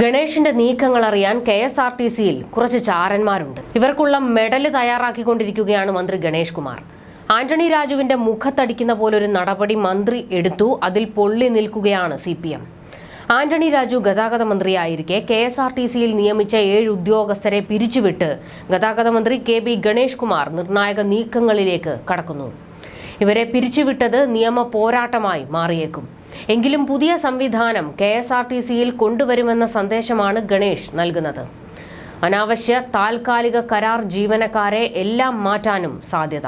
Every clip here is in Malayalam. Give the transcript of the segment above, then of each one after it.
ഗണേഷിന്റെ നീക്കങ്ങൾ അറിയാൻ കെ എസ് ആർ ടി സിയിൽ കുറച്ച് ചാരന്മാരുണ്ട്. ഇവർക്കുള്ള മെഡൽ തയ്യാറാക്കിക്കൊണ്ടിരിക്കുകയാണ് മന്ത്രി ഗണേഷ് കുമാർ. ആന്റണി രാജുവിന്റെ മുഖത്തടിക്കുന്ന പോലൊരു നടപടി മന്ത്രി എടുത്തു അതിൽ പൊള്ളി നിൽക്കുകയാണ് C P M. Antony Raju ഗതാഗത മന്ത്രിയായിരിക്കെ കെ എസ് ആർ ടി സിയിൽ നിയമിച്ച ഏഴ് ഉദ്യോഗസ്ഥരെ പിരിച്ചുവിട്ട് ഗതാഗത മന്ത്രി കെ ബി ഗണേഷ് കുമാർ നിർണായക നീക്കങ്ങളിലേക്ക് കടക്കുന്നു. ഇവരെ പിരിച്ചുവിട്ടത് നിയമ പോരാട്ടമായി മാറിയേക്കും. എങ്കിലും പുതിയ സംവിധാനം കെ എസ് ആർ ടി സിയിൽ കൊണ്ടുവരുമെന്ന സന്ദേശമാണ് ഗണേഷ് നൽകുന്നത്. അനാവശ്യ താൽക്കാലിക കരാർ ജീവനക്കാരെ എല്ലാം മാറ്റാനും സാധ്യത.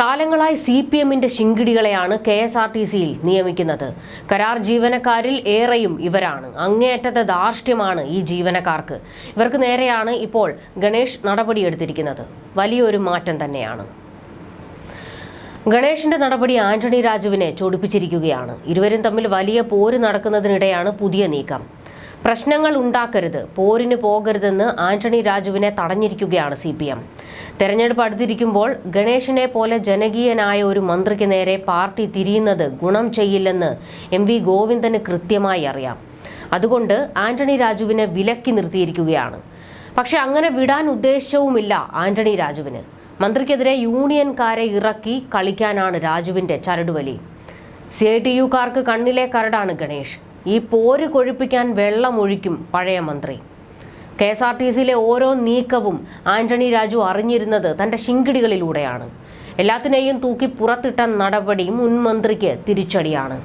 കാലങ്ങളായി സി പി എമ്മിന്റെ ശിങ്കിടികളെയാണ് കെ എസ് ആർ ടി സിയിൽ നിയമിക്കുന്നത്. കരാർ ജീവനക്കാരിൽ ഏറെയും ഇവരാണ്. അങ്ങേയറ്റത്തെ ധാർഷ്ട്യമാണ് ഈ ജീവനക്കാർക്ക്. ഇവർക്ക് നേരെയാണ് ഇപ്പോൾ ഗണേഷ് നടപടിയെടുത്തിരിക്കുന്നത്. വലിയൊരു മാറ്റം തന്നെയാണ്. ഗണേഷിന്റെ നടപടി ആന്റണി രാജുവിനെ ചൊടിപ്പിച്ചിരിക്കുകയാണ്. ഇരുവരും തമ്മിൽ വലിയ പോര് നടക്കുന്നതിനിടെയാണ് പുതിയ നീക്കം. പ്രശ്നങ്ങൾ ഉണ്ടാക്കരുത് പോരിന് പോകരുതെന്ന് ആന്റണി രാജുവിനെ തടഞ്ഞിരിക്കുകയാണ് സി പി എം. തെരഞ്ഞെടുപ്പ് അടുത്തിരിക്കുമ്പോൾ ഗണേഷിനെ പോലെ ജനകീയനായ ഒരു മന്ത്രിക്ക് നേരെ പാർട്ടി തിരിയുന്നത് ഗുണം ചെയ്യില്ലെന്ന് എം വി ഗോവിന്ദന് കൃത്യമായി അറിയാം. അതുകൊണ്ട് ആന്റണി രാജുവിനെ വിലക്കി നിർത്തിയിരിക്കുകയാണ്. പക്ഷെ അങ്ങനെ വിടാൻ ഉദ്ദേശവുമില്ല ആന്റണി രാജുവിന്. മന്ത്രിക്കെതിരെ യൂണിയൻകാരെ ഇറക്കി കളിക്കാനാണ് രാജുവിന്റെ ചരടുവലി. സി ഐ ടി യുക്കാർക്ക് കണ്ണിലെ കരടാണ് ഗണേഷ്. ഈ പോര് കൊഴിപ്പിക്കാൻ വെള്ളമൊഴിക്കും പഴയ മന്ത്രി. കെ എസ് ആർ ടി സിയിലെ ഓരോ നീക്കവും ആന്റണി രാജു അറിഞ്ഞിരുന്നത് തന്റെ ശിങ്കിടികളിലൂടെയാണ്. എല്ലാത്തിനെയും തൂക്കി പുറത്തിട്ട നടപടി മുൻ മന്ത്രിക്ക് തിരിച്ചടിയാണ്.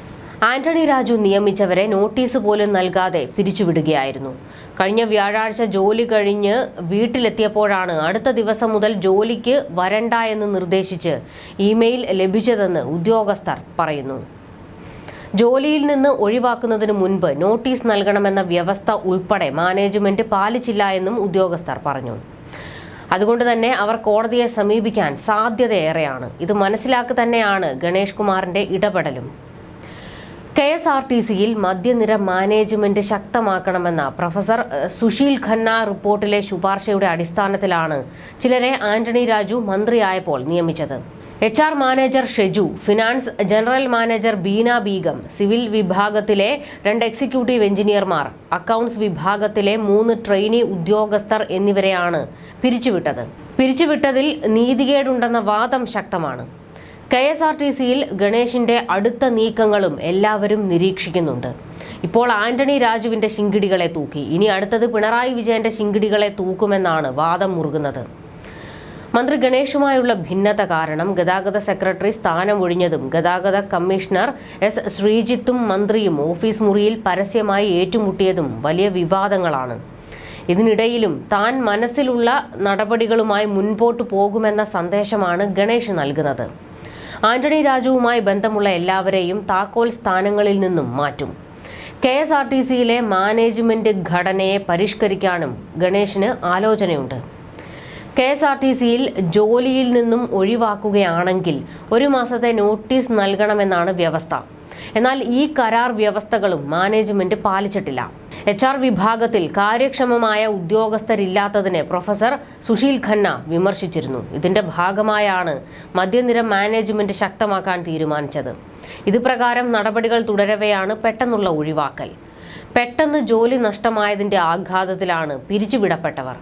ആന്റണി രാജു നിയമിച്ചവരെ നോട്ടീസ് പോലും നൽകാതെ പിരിച്ചുവിടുകയായിരുന്നു. കഴിഞ്ഞ വ്യാഴാഴ്ച ജോലി കഴിഞ്ഞ് വീട്ടിലെത്തിയപ്പോഴാണ് അടുത്ത ദിവസം മുതൽ ജോലിക്ക് വരണ്ട എന്ന് നിർദ്ദേശിച്ച് ഇമെയിൽ ലഭിച്ചതെന്ന് ഉദ്യോഗസ്ഥർ പറയുന്നു. ജോലിയിൽ നിന്ന് ഒഴിവാക്കുന്നതിന് മുൻപ് നോട്ടീസ് നൽകണമെന്ന വ്യവസ്ഥ ഉൾപ്പെടെ മാനേജ്മെന്റ് പാലിച്ചില്ല എന്നും ഉദ്യോഗസ്ഥർ പറഞ്ഞു. അതുകൊണ്ട് തന്നെ അവർ കോടതിയെ സമീപിക്കാൻ സാധ്യതയേറെയാണ്. ഇത് മനസ്സിലാക്കി തന്നെയാണ് ഗണേഷ് കുമാറിന്റെ ഇടപെടലും. കെ എസ് ആർ ടി സിയിൽ മദ്യനിര മാനേജ്മെന്റ് ശക്തമാക്കണമെന്ന പ്രൊഫസർ സുശീൽ ഖന്ന റിപ്പോർട്ടിലെ ശുപാർശയുടെ അടിസ്ഥാനത്തിലാണ് ചിലരെ ആന്റണി രാജു മന്ത്രിയായപ്പോൾ നിയമിച്ചത്. H R manager Sheju finance general manager Beena Begum civil വിഭാഗത്തിലെ രണ്ട് എക്സിക്യൂട്ടീവ് എഞ്ചിനീയർമാർ അക്കൗണ്ട്സ് വിഭാഗത്തിലെ മൂന്ന് ട്രെയിനി ഉദ്യോഗസ്ഥർ എന്നിവരെയാണ് പിരിച്ചുവിട്ടത്. പിരിച്ചുവിട്ടതിൽ നീതികേടുണ്ടെന്ന വാദം ശക്തമാണ്. കെ എസ് ആർ ടി സിയിൽ ഗണേഷിന്റെ അടുത്ത നീക്കങ്ങളും എല്ലാവരും നിരീക്ഷിക്കുന്നുണ്ട്. ഇപ്പോൾ ആന്റണി രാജുവിന്റെ ശിങ്കിടികളെ തൂക്കി. ഇനി അടുത്തത് പിണറായി വിജയന്റെ ശിങ്കിടികളെ തൂക്കുമെന്നാണ് വാദം മുറുകുന്നത്. മന്ത്രി ഗണേഷുമായുള്ള ഭിന്നത കാരണം ഗതാഗത സെക്രട്ടറി സ്ഥാനം ഒഴിഞ്ഞതും ഗതാഗത കമ്മീഷണർ എസ് ശ്രീജിത്തും മന്ത്രിയും ഓഫീസ് മുറിയിൽ പരസ്യമായി ഏറ്റുമുട്ടിയതും വലിയ വിവാദങ്ങളാണ്. ഇതിനിടയിലും താൻ മനസ്സിലുള്ള നടപടികളുമായി മുൻപോട്ട് പോകുമെന്ന സന്ദേശമാണ് ഗണേഷ് നൽകുന്നത്. ആന്റണി രാജുവുമായി ബന്ധമുള്ള എല്ലാവരെയും താക്കോൽ സ്ഥാനങ്ങളിൽ നിന്നും മാറ്റും. കെ എസ് ആർ ടി സിയിലെ മാനേജ്മെന്റ് ഘടനയെ പരിഷ്കരിക്കാനും ഗണേഷിന് ആലോചനയുണ്ട്. കെ എസ് ആർ ടി സിയിൽ ജോലിയിൽ നിന്നും ഒഴിവാക്കുകയാണെങ്കിൽ ഒരു മാസത്തെ നോട്ടീസ് നൽകണമെന്നാണ് വ്യവസ്ഥ. എന്നാൽ ഈ കരാർ വ്യവസ്ഥകളും മാനേജ്മെന്റ് പാലിച്ചിട്ടില്ല. എച്ച് ആർ വിഭാഗത്തിൽ കാര്യക്ഷമമായ ഉദ്യോഗസ്ഥരില്ലാത്തതിനെ പ്രൊഫസർ സുശീൽ ഖന്ന വിമർശിച്ചിരുന്നു. ഇതിന്റെ ഭാഗമായാണ് മദ്യനിര മാനേജ്മെന്റ് ശക്തമാക്കാൻ തീരുമാനിച്ചത്. ഇത് പ്രകാരം നടപടികൾ തുടരവെയാണ് പെട്ടെന്നുള്ള ഒഴിവാക്കൽ. പെട്ടെന്ന് ജോലി നഷ്ടമായതിന്റെ ആഘാതത്തിലാണ് പിരിച്ചുവിടപ്പെട്ടവർ.